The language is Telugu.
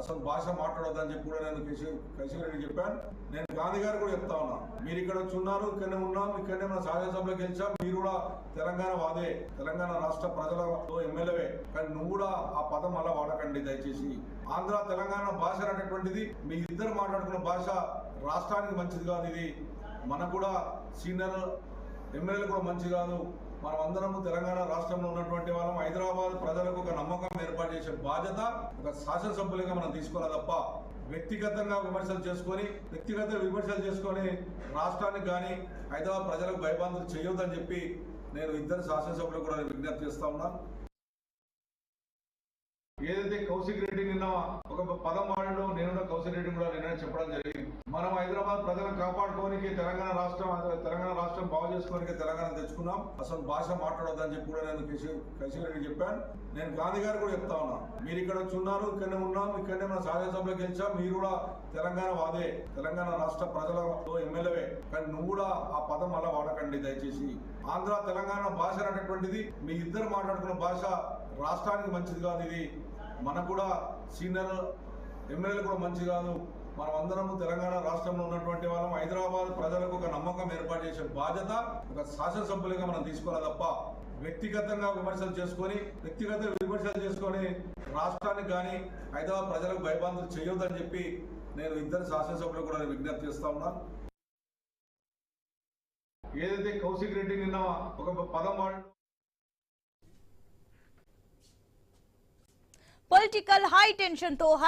అసలు భాష మాట్లాడొద్దని చెప్పి కూడా నేను కేసీఆర్ రెడ్డి చెప్పాను. నేను గాంధీ గారు కూడా చెప్తా ఉన్నాను మీరు ఇక్కడ వచ్చి ఇక్కడనే ఉన్నాం ఇక్కడనే మన శాసనసభలో గెలిచాం మీరు కూడా తెలంగాణ వాదే. తెలంగాణ రాష్ట్ర ప్రజల ఎమ్మెల్యే కానీ నువ్వు కూడా ఆ పదం అలా వాడకండి దయచేసి. ఆంధ్ర తెలంగాణ భాష అనేటటువంటిది మీ ఇద్దరు మాట్లాడుకున్న భాష రాష్ట్రానికి మంచిది కాదు ఇది. మనకు కూడా సీనియర్ ఎమ్మెల్యేలు కూడా మంచి కాదు. మనం అందరం తెలంగాణ రాష్ట్రంలో ఉన్నటువంటి వాళ్ళం. హైదరాబాద్ ప్రజలకు ఒక నమ్మకం ఏర్పాటు చేసే బాధ్యత ఒక శాసనసభ్యులుగా మనం తీసుకోవాలి తప్ప వ్యక్తిగతంగా విమర్శలు చేసుకొని వ్యక్తిగత విమర్శలు చేసుకొని రాష్ట్రానికి కానీ హైదరాబాద్ ప్రజలకు భయబంధులు చేయొద్దని చెప్పి నేను ఇద్దరు శాసనసభ్యులు కూడా విజ్ఞప్తి చేస్తా ఉన్నా. ఏదైతే కౌశిక్ రెడ్డి నిన్న ఒక పదం వాడలో నేను కౌశిక్ రెడ్డి కూడా నిన్న చెప్పడం జరిగింది. మనం హైదరాబాద్ ప్రజలను కాపాడుకోనికి తెలంగాణ రాష్ట్రం తెలంగాణ రాష్ట్రం బాగు చేసుకోనికి తెలంగాణ తెచ్చుకున్నాం. అసలు భాష మాట్లాడొద్దని చెప్పి కూడా నేను కౌశిక్ రెడ్డి చెప్పాను. నేను గాంధీ గారు కూడా చెప్తా ఉన్నాను మీరు ఇక్కడ వచ్చున్నారు ఇక్కడనే ఉన్నాం ఇక్కడనే మన శాసనసభలో గెలిచాం మీరు కూడా తెలంగాణ వాదే తెలంగాణ రాష్ట్ర ప్రజల ఎమ్మెల్యే కానీ నువ్వు కూడా ఆ పదం అలా వాడకండి దయచేసి. ఆంధ్ర తెలంగాణ భాష అనేటువంటిది మీ ఇద్దరు మాట్లాడుకున్న భాష రాష్ట్రానికి మంచిది కాదు ఇది. మనకు కూడా సీనియర్ ఎమ్మెల్యేలు కూడా మంచి కాదు. మనం అందరం తెలంగాణ రాష్ట్రంలో ఉన్నటువంటి వాళ్ళం. హైదరాబాద్ ప్రజలకు ఒక నమ్మకం ఏర్పాటు చేసే బాధ్యత ఒక శాసనసభ్యులుగా మనం తీసుకోవాలి తప్ప వ్యక్తిగతంగా విమర్శలు చేసుకొని వ్యక్తిగత విమర్శలు చేసుకొని రాష్ట్రానికి కానీ హైదరాబాద్ ప్రజలకు భయబంధులు చేయొద్దని చెప్పి నేను ఇద్దరు శాసనసభ్యులు కూడా విజ్ఞప్తి చేస్తా ఉన్నా. ఏదైతే కౌశిక్ రెడ్డి నిన్న ఒక పదం వాడు पॉलिटिकल हाई टेंशन तो हाई